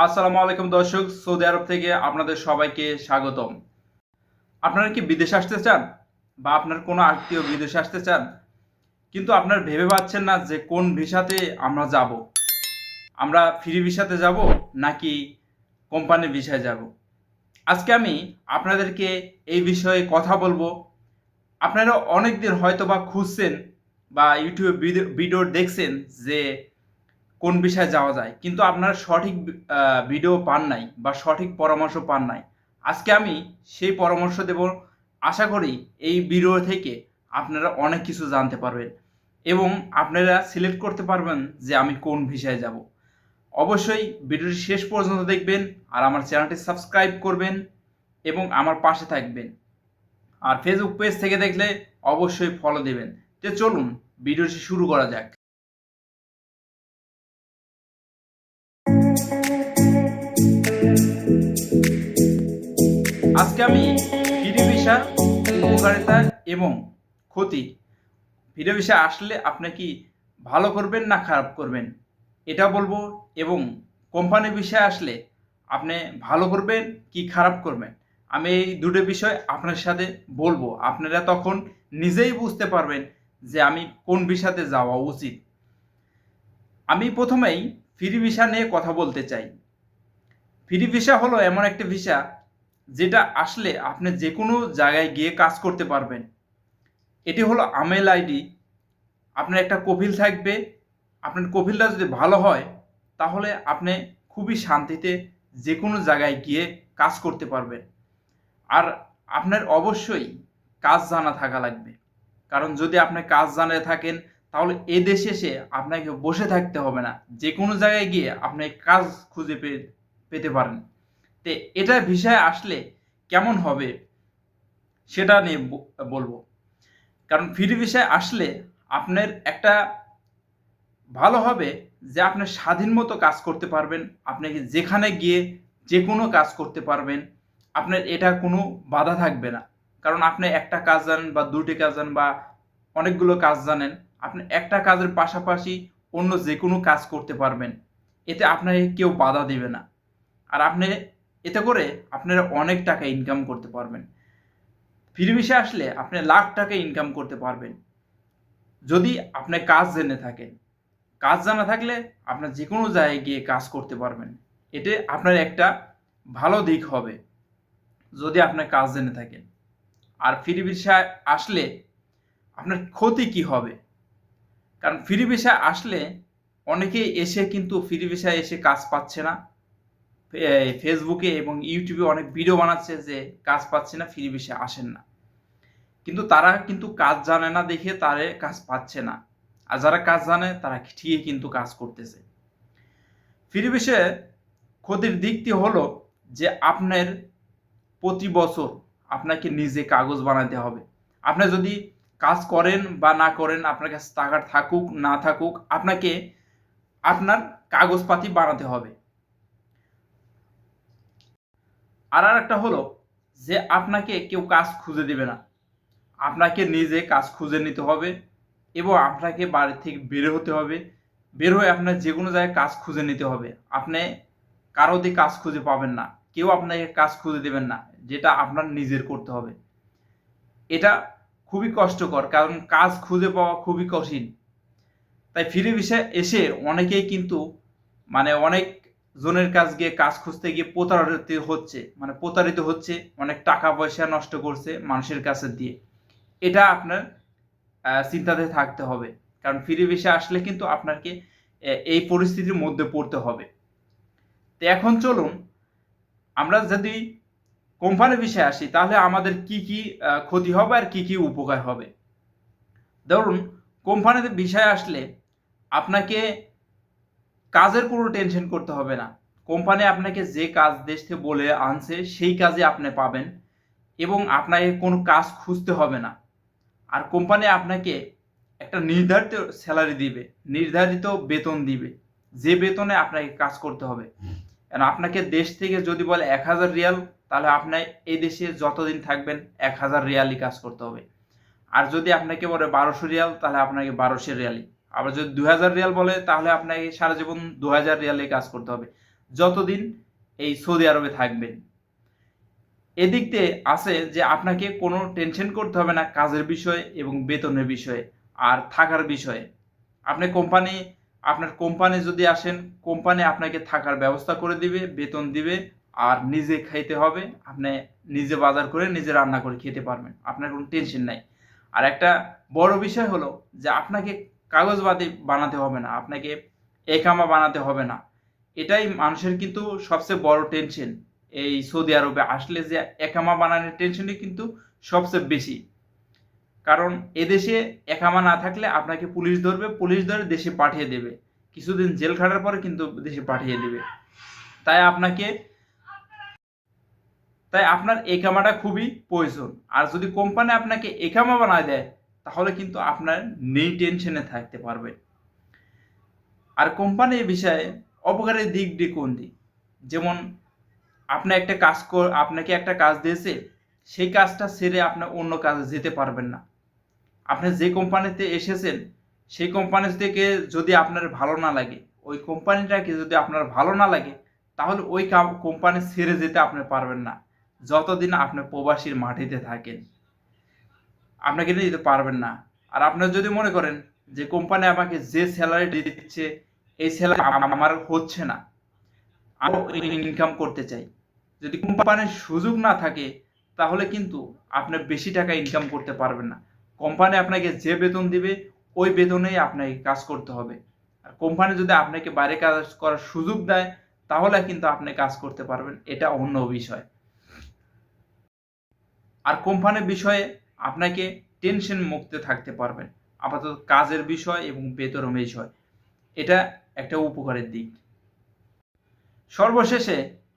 আসসালামু আলাইকুম দর্শক, সৌদি আরব থেকে আপনাদের সবাইকে স্বাগতম। আপনারা কি বিদেশে আসতে চান? বা আপনার কোনো আত্মীয় বিদেশে আসতে চান? কিন্তু আপনার ভেবে পাচ্ছেন না যে কোন ভিসাতে আমরা যাব। আমরা ফ্রি ভিসাতে যাব নাকি কোম্পানি ভিসায় যাব। আজকে আমি আপনাদেরকে এই বিষয়ে কথা বলব। আপনারা অনেক দিন হয়তো বা খুঁজছেন বা ইউটিউবে ভিডিও- ভিডিও দেখছেন যে কোন বিষয়ে যাওয়া যায়। কিন্তু আপনারা সঠিক ভিডিও পান নাই বা সঠিক পরামর্শ পান নাই। আজকে আমি সেই পরামর্শ দেব। আশা করি এই ভিডিও থেকে আপনারা অনেক কিছু জানতে পারবেন এবং আপনারা সিলেক্ট করতে পারবেন যে আমি কোন ভিসায় যাব। অবশ্যই ভিডিওটি শেষ পর্যন্ত দেখবেন আর আমার চ্যানেলটি সাবস্ক্রাইব করবেন এবং আমার পাশে থাকবেন। আর ফেসবুক পেজ থেকে দেখলে অবশ্যই ফলো দেবেন। তো চলুন ভিডিওটি শুরু করা যাক। আজকে আমি ফ্রি ভিসার উপকারিতা এবং ক্ষতি। ফ্রি ভিসা আসলে আপনি কি ভালো করবেন না খারাপ করবেন? এটা বলব এবং কোম্পানি বিষয়ে আসলে আপনি ভালো করবেন কি খারাপ করবেন? আমি এই দুটো বিষয় আপনার সাথে বলব। আপনারা তখন নিজেই বুঝতে পারবেন যে আমি কোন বিষাতে যাওয়া উচিত। আমি প্রথমেই ফ্রি ভিসা নিয়ে কথা বলতে চাই। ফ্রি ভিসা হলো এমন একটা ভিসা যেটা আসলে আপনি যে কোনো জায়গায় গিয়ে কাজ করতে পারবেন। এটি হলো আমেল আইডি আপনার একটা কপিল থাকবে। আপনার কপিলটা যদি ভালো হয়, তাহলে আপনি খুবই শান্তিতে যে কোনো জায়গায় গিয়ে কাজ করতে পারবেন। আর আপনার অবশ্যই কাজ জানা থাকা লাগবে। কারণ যদি আপনি কাজ জানে থাকেন, তাহলে এ দেশে এসে আপনাকে বসে থাকতে হবে না। যে কোনো জায়গায় গিয়ে আপনি কাজ খুঁজে পেতে পারেন। তে এটা বিষয়ে আসলে কেমন হবে সেটা নিয়ে বলব। কারণ ফ্রি বিষয়ে আসলে আপনার একটা ভালো হবে যে আপনি স্বাধীন মতো কাজ করতে পারবেন আপনাকে যেখানে গিয়ে যে কোনো কাজ করতে পারবেন, আপনার এটা কোনো বাধা থাকবে না। কারণ আপনি একটা কাজ জানেন বা দুটি কাজ জানেন বা অনেকগুলো কাজ জানেন, আপনি একটা কাজের পাশাপাশি অন্য যে কোনো কাজ করতে পারবেন। এতে আপনাকে কেউ বাধা দেবে না। আর আপনি এতে করে আপনারা অনেক টাকা ইনকাম করতে পারবেন। ফ্রি বিষয়ে আসলে আপনি লাখ টাকা ইনকাম করতে পারবেন। যদি আপনি কাজ জেনে থাকেন। কাজ জানা থাকলে আপনার যে কোনো জায়গায় গিয়ে কাজ করতে পারবেন। এতে আপনার একটা ভালো দিক হবে, যদি আপনার কাজ জেনে থাকেন। আর ফ্রি ভিসায় আসলে আপনার ক্ষতি কি হবে? কারণ ফ্রি ভিসা আসলে অনেকেই এসে কিন্তু ফ্রি ভিসায় এসে কাজ পাচ্ছে না। ফেসবুকে এবং ইউটিউবে অনেক ভিডিও বানাচ্ছে যে কাজ পাচ্ছে না, ফ্রি ভিসা আসেন না। কিন্তু তারা কিন্তু কাজ জানে না দেখে তারে কাজ পাচ্ছে না। আর যারা কাজ জানে, তারা ঠিকই কিন্তু কাজ করতেছে। ফ্রি ভিসায় ক্ষতির দিকটি হলো যে আপনার প্রতি বছর আপনাকে নিজে কাগজ বানাতে হবে। আপনি যদি কাজ করেন বা না করেন, আপনার কাছে টাকা থাকুক, না থাকুক, আপনাকে আপনার কাগজপাতি বানাতে হবে। আর আর একটা হলো যে আপনাকে কেউ কাজ খুঁজে দেবে না। আপনাকে নিজে কাজ খুঁজে নিতে হবে এবং আপনাকে বাড়ি থেকে বের হতে হবে। বের হয়ে আপনার যে কোনো জায়গায় কাজ খুঁজে নিতে হবে। আপনি কারও দিয়ে কাজ খুঁজে পাবেন না। কেউ আপনাকে কাজ খুঁজে দেবেন না, যেটা আপনার নিজের করতে হবে। এটা খুবই কষ্টকর, কারণ কাজ খুঁজে পাওয়া খুবই কঠিন। তাই ফ্রি বিষয়ে এসে অনেকেই কিন্তু মানে অনেক জনের কাজ গিয়ে কাজ খুঁজতে গিয়ে প্রতারিত হচ্ছে মানে প্রতারিত হচ্ছে, অনেক টাকা পয়সা নষ্ট করছে মানুষের কাছে দিয়ে। এটা আপনার চিন্তাতে থাকতে হবে। কারণ ফ্রি ভিসা আসলে কিন্তু আপনাকে এই পরিস্থিতির মধ্যে পড়তে হবে। তো এখন চলুন, আমরা যদি কোম্পানি বিষয়ে আসি, তাহলে আমাদের কি কি ক্ষতি হবে আর কি কি উপকার হবে? ধরুন কোম্পানিতে বিষয় আসলে আপনাকে কাজের কোনো টেনশন করতে হবে না। কোম্পানি আপনাকে যে কাজ দেশ থেকে বলে আনছে সেই কাজে আপনি পাবেন এবং আপনাকে কোনো কাজ খুঁজতে হবে না। আর কোম্পানি আপনাকে একটা নির্ধারিত স্যালারি দিবে নির্ধারিত বেতন দিবে যে বেতনে আপনাকে কাজ করতে হবে। আর আপনাকে দেশ থেকে যদি বলে এক হাজার রিয়াল তাহলে আপনার এই দেশে যতদিন থাকবেন এক হাজার রিয়ালই কাজ করতে হবে। আর যদি আপনাকে বলে বারোশো রিয়াল তাহলে আপনাকে বারোশো রিয়ালই। আবার যদি দু হাজার রিয়াল বলে, তাহলে আপনাকে সারা জীবন দু হাজার রিয়ালে কাজ করতে হবে। যতদিন এই সৌদি আরবে থাকবেন। এদিক দিয়ে আছে যে, আপনাকে কোনো টেনশন করতে হবে না কাজের বিষয়ে এবং বেতনের বিষয়ে আর থাকার বিষয়ে। আপনি কোম্পানি, আপনার কোম্পানি যদি আসেন, কোম্পানি আপনাকে থাকার ব্যবস্থা করে দিবে, বেতন দিবে আর নিজে খাইতে হবে। আপনি নিজে বাজার করে নিজে রান্না করে খেতে পারবেন। আপনার কোনো টেনশন নাই। আর একটা বড় বিষয় হলো যে, আপনাকে কাগজবাদী বানাতে হবে না, আপনাকে একামা বানাতে হবে না। এটাই মানুষের কিন্তু সবচেয়ে বড় টেনশন এই সৌদি আরবে আসলে যে একামা বানানোর টেনশনই কিন্তু সবচেয়ে বেশি। কারণ এদেশে একামা না থাকলে আপনাকে পুলিশ ধরবে, পুলিশ ধরে দেশে পাঠিয়ে দেবে। কিছুদিন জেল খাটার পরে কিন্তু দেশে পাঠিয়ে দেবে। তাই আপনাকে, তাই আপনার একামাটা খুবই প্রয়োজন। আর যদি কোম্পানি আপনাকে একামা বানায় দেয় তাহলে কিন্তু আপনার নেই টেনশনে থাকতে পারবে আর কোম্পানি বিষয়ে অপকারের দিকটি কোন দিক যেমন আপনি একটা কাজ কর, আপনাকে একটা কাজ দিয়েছে, সেই কাজটা সেরে আপনি অন্য কাজে যেতে পারবেন না। আপনি যে কোম্পানিতে এসেছেন, সেই কোম্পানি থেকে যদি আপনার ভালো না লাগে, ওই কোম্পানিটাকে যদি আপনার ভালো না লাগে, তাহলে ওই কোম্পানি ছেড়ে যেতে আপনি পারবেন না। যতদিন আপনি প্রবাসীর মাটিতে থাকেন। আপনাকে নিয়ে যেতে পারবেন না। আর আপনার যদি মনে করেন যে কোম্পানি আমাকে যে স্যালারি দিচ্ছে, এই স্যালারি আমার হচ্ছে না। আরও ইনকাম করতে চাই। যদি কোম্পানির সুযোগ না থাকে, তাহলে কিন্তু আপনি বেশি টাকা ইনকাম করতে পারবেন না। কোম্পানি আপনাকে যে বেতন দিবে, ওই বেতনেই আপনাকে কাজ করতে হবে। আর কোম্পানি যদি আপনাকে বাইরে কাজ করার সুযোগ দেয়, তাহলে কিন্তু আপনি কাজ করতে পারবেন। এটা অন্য বিষয়। আর কোম্পানির বিষয়ে আপনাকে টেনশন মুক্ত থাকতে পারবেন। আপাতত কাজের বিষয় এবং বেতনের বিষয় এটা একটা উপকারের দিক। সর্বশেষে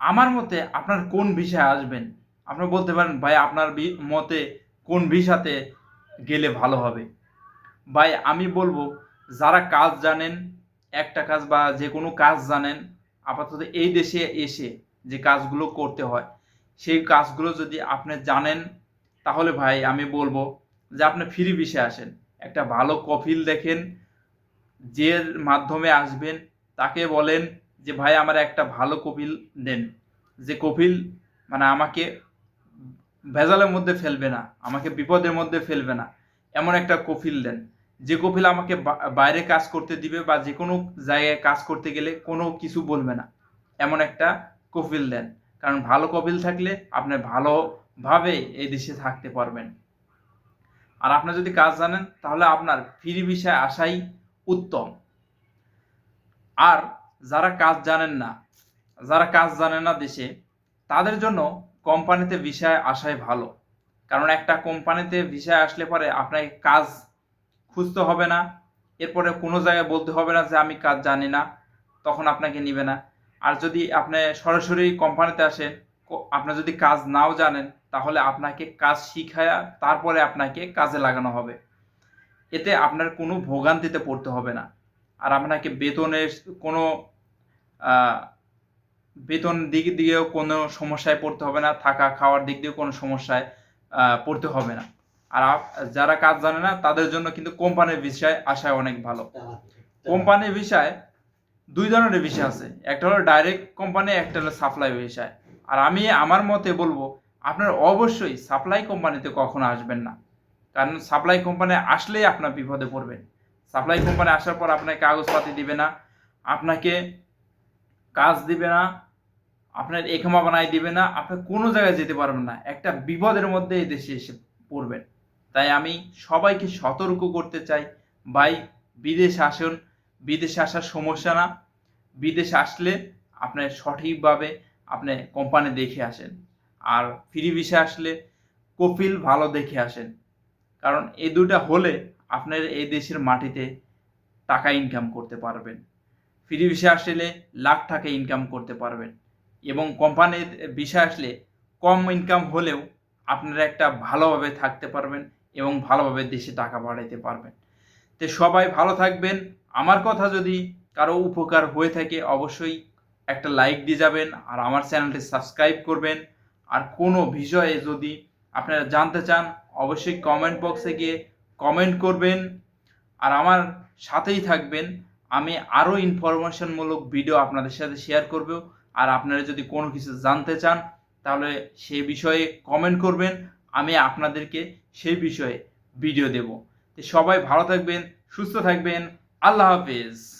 আমার মতে আপনার কোন ভিসায় আসবেন? আপনি বলতে পারেন, ভাই, আপনার মতে কোন ভিসাতে গেলে ভালো হবে? ভাই, আমি বলব, যারা কাজ জানেন, একটা কাজ বা যে কোনো কাজ জানেন, আপাতত এই দেশে এসে যে কাজগুলো করতে হয়, সেই কাজগুলো যদি আপনি জানেন তাহলে ভাই আমি বলব যে আপনি ফ্রি বিষে আসেন। একটা ভালো কফিল দেখেন, যে মাধ্যমে আসবেন, তাকে বলেন যে, ভাই, আমার একটা ভালো কপিল দেন। যে কপিল মানে আমাকে ভেজালের মধ্যে ফেলবে না, আমাকে বিপদের মধ্যে ফেলবে না। এমন একটা কপিল দেন। যে কপিল আমাকে বাইরে কাজ করতে দিবে বা যে কোনো জায়গায় কাজ করতে গেলে কোনো কিছু বলবে না। এমন একটা কপিল দেন। কারণ ভালো কপিল থাকলে আপনি ভালোভাবে এই দেশে থাকতে পারবেন। আর আপনার যদি কাজ জানেন, তাহলে আপনার ফ্রি বিষয়ে আসাই উত্তম। আর যারা কাজ জানেন না, যারা কাজ জানে না দেশে, তাদের জন্য কোম্পানিতে ভিসায় আসাই ভালো। কারণ একটা কোম্পানিতে ভিসায় আসলে পরে আপনাকে কাজ খুঁজতে হবে না, এরপরে কোনো জায়গায় বলতে হবে না যে, আমি কাজ জানি না। তখন আপনাকে নিবে না। আর যদি আপনি সরাসরি কোম্পানিতে আসেন আপনি যদি কাজ নাও জানেন তাহলে আপনাকে কাজ শিখায়া তারপরে আপনাকে কাজে লাগানো হবে। এতে আপনার কোনো ভোগান্তিতে পড়তে হবে না। আর আপনাকে বেতনের কোনো বেতন দিক দিয়েও কোনো সমস্যায় পড়তে হবে না, থাকা খাওয়ার দিক দিয়েও কোনো সমস্যায় পড়তে হবে না। আর যারা কাজ জানে না, তাদের জন্য কিন্তু কোম্পানির বিষয় আসায় অনেক ভালো। কোম্পানির বিষয় দুই ধরনের বিষয় আছে। একটা হলো ডাইরেক্ট কোম্পানি, একটা হলো সাপ্লাই বিষয়। আর আমি আমার মতে বলব আপনার অবশ্যই সাপ্লাই কোম্পানিতে কখনো আসবেন না। কারণ সাপ্লাই কোম্পানি আসলেই আপনার বিপদে পড়বেন। সাপ্লাই কোম্পানি আসার পর আপনাকে কাগজপাতি দিবে না, আপনাকে কাজ দিবে না, আপনার এখামা বানাই দিবে না, আপনি কোনো জায়গায় যেতে পারবেন না। একটা বিপদের মধ্যে এই দেশে এসে পড়বেন। তাই আমি সবাইকে সতর্ক করতে চাই, ভাই, বিদেশ আসুন। বিদেশে আসার সমস্যা না। বিদেশে আসলে আপনার সঠিকভাবে আপনি কোম্পানি দেখে আসেন। আর ফ্রি ভিসা আসলে কপিল ভালো দেখে আসেন। কারণ এই দুটা হলে আপনার এই দেশের মাটিতে টাকা ইনকাম করতে পারবেন। ফ্রি ভিসা আসলে লাখ টাকা ইনকাম করতে পারবেন। এবং কোম্পানির বিষয় আসলে কম ইনকাম হলেও আপনারা একটা ভালোভাবে থাকতে পারবেন এবং ভালোভাবে দেশে টাকা বাড়াইতে পারবেন। তো সবাই ভালো থাকবেন। আমার কথা যদি কারও উপকার হয়ে থাকে অবশ্যই একটা লাইক দিয়ে যাবেন আর আমার চ্যানেলটি সাবস্ক্রাইব করবেন। আর কোনো বিষয়ে যদি আপনারা জানতে চান, অবশ্যই কমেন্ট বক্সে গিয়ে কমেন্ট করবেন। আর আমার সাথেই থাকবেন। আমি আরও ইনফরমেশনমূলক ভিডিও আপনাদের সাথে শেয়ার করব। আর আপনারা যদি কোনো কিছু জানতে চান, তাহলে সেই বিষয়ে কমেন্ট করবেন। আমি আপনাদেরকে সেই বিষয়ে ভিডিও দেব। তো সবাই ভালো থাকবেন, সুস্থ থাকবেন। আল্লাহ হাফেজ।